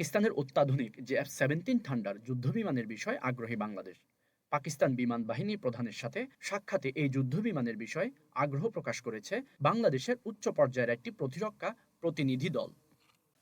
পাকিস্তানের অত্যাধুনিক যে এফ সেভেন্টিন থান্ডার যুদ্ধবিমানের বিষয়ে আগ্রহী বাংলাদেশ। পাকিস্তান বিমান বাহিনী প্রধানের সাথে সাক্ষাতে এই যুদ্ধবিমানের বিষয়ে আগ্রহ প্রকাশ করেছে বাংলাদেশের উচ্চ পর্যায়ের একটি প্রতিরক্ষা প্রতিনিধি দল।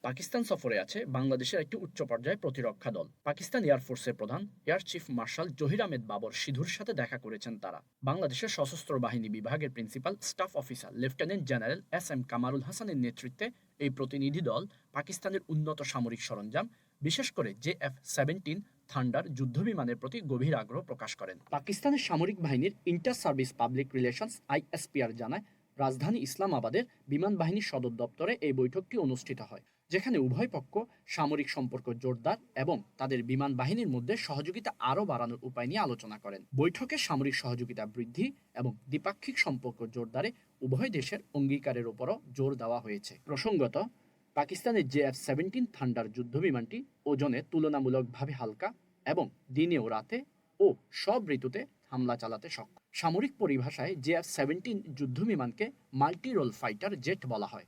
পাকিস্তান সফরে আছে বাংলাদেশের একটি উচ্চ পর্যায়ে প্রতিরক্ষা দল। পাকিস্তান এয়ারফোর্সের প্রধান air chief marshal Zaheer Ahmed Babar সিধুর সাথে দেখা করেছেন তারা। বাংলাদেশের সশস্ত্র বাহিনী বিভাগের principal, staff officer, lieutenant general S M Kamarul হাসানের নেতৃত্বে এই প্রতিনিধি দল পাকিস্তানের উন্নত সামরিক সরঞ্জাম, বিশেষ করে জে এফ সেভেন্টিন থান্ডার যুদ্ধবিমানের প্রতি গভীর আগ্রহ প্রকাশ করেন। পাকিস্তানের সামরিক বাহিনীর inter service public relations ISPR জানায় রাজধানী ইসলামাবাদের বিমান বাহিনীর সদর দপ্তরে এই বৈঠকটি অনুষ্ঠিত হয়, যেখানে উভয় পক্ষ সামরিক সম্পর্ক জোরদার এবং তাদের বিমান বাহিনীর মধ্যে সহযোগিতা আরও বাড়ানোর উপায় নিয়ে আলোচনা করেন। বৈঠকে সামরিক সহযোগিতা বৃদ্ধি এবং দ্বিপাক্ষিক সম্পর্ক জোরদারে উভয় দেশের অঙ্গীকারের ওপরও জোর দেওয়া হয়েছে। প্রসঙ্গত, পাকিস্তানের জে এফ সেভেন্টিন থান্ডার যুদ্ধবিমানটি ওজনে তুলনামূলকভাবে হালকা এবং দিনে ও রাতে ও সব ঋতুতে হামলা চালাতে সক্ষম। সামরিক পরিভাষায় জে এফ সেভেন্টিন যুদ্ধবিমানকে মাল্টি রোল ফাইটার জেট বলা হয়।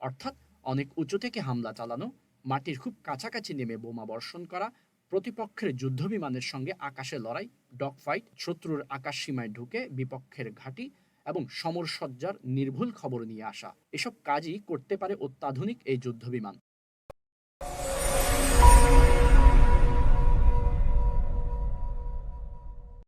অর্থাৎ অনেক উঁচু থেকে হামলা চালানো, মাটির খুব কাছাকাছি নেমে বোমা বর্ষণ করা, প্রতিপক্ষের যুদ্ধবিমানের সঙ্গে আকাশে লড়াই ডগ ফাইট শত্রুর আকাশ সীমায় ঢুকে বিপক্ষের ঘাঁটি এবং সমরসজ্জার নির্ভুল খবর নিয়ে আসা। এসব কাজই করতে পারে অত্যাধুনিক এই যুদ্ধবিমান।